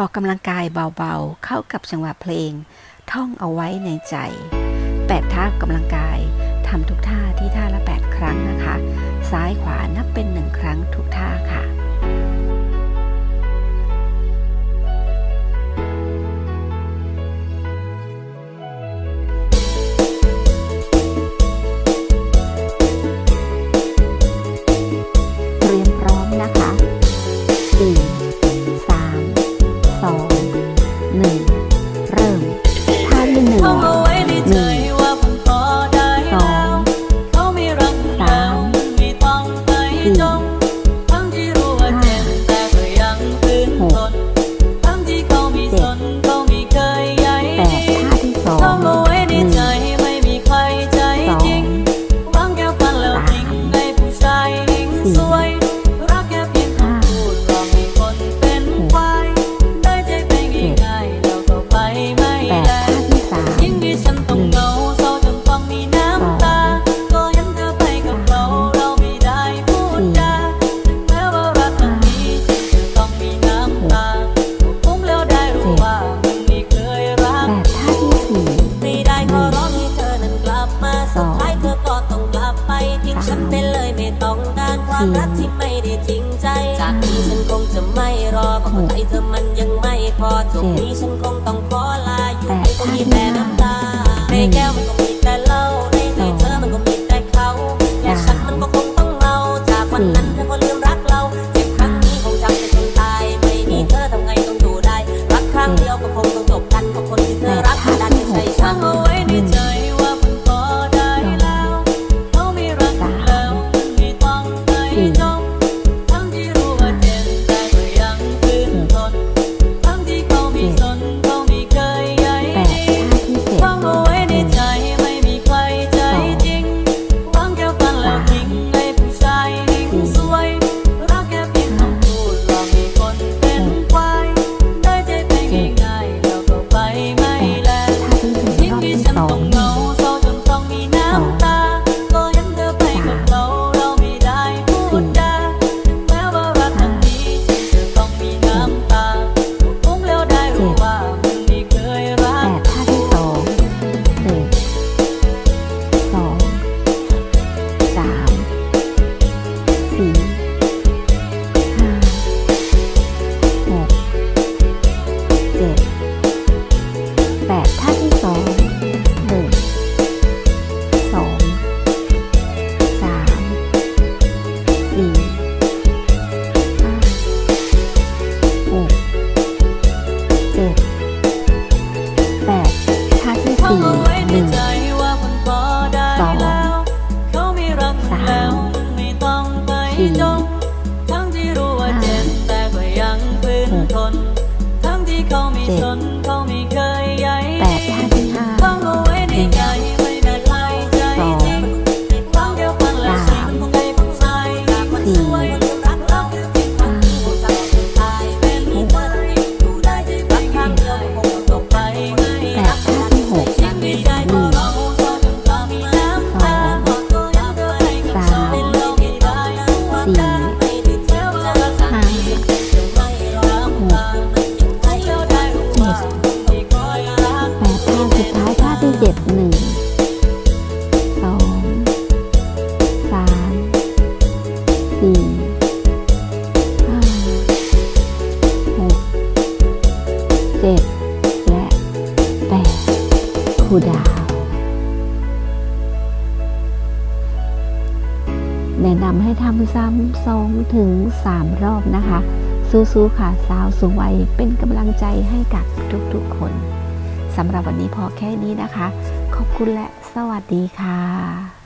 ออกกำลังกายเบาๆ เข้ากับจังหวะเพลง ท่องเอาไว้ในใจ 8 ท่ากกำลังกายทำทุกท่าที่ท่าละ 8 ครั้งนะคะ ซ้ายขวานับเป็น 1 ครั้งทุกท่าค่ะ สาม เลยไม่ต้องการความรักที่ไม่ได้จริงใจ จากนี้ฉันคงจะไม่รอเพราะคนเธอมันยังไม่พอจบนี้ฉันคงต้องขอลาอยู่ในคงมีแต่น้ำตาในแก้ว cool. เจ็ดและแปดคูดาว แนะนำให้ทำซ้ำสองถึงสามรอบนะคะ สู้ๆค่ะสาวสูงวัยเป็นกำลังใจให้กับทุกๆคนสำหรับวันนี้พอแค่นี้นะคะ ขอบคุณและสวัสดีค่ะ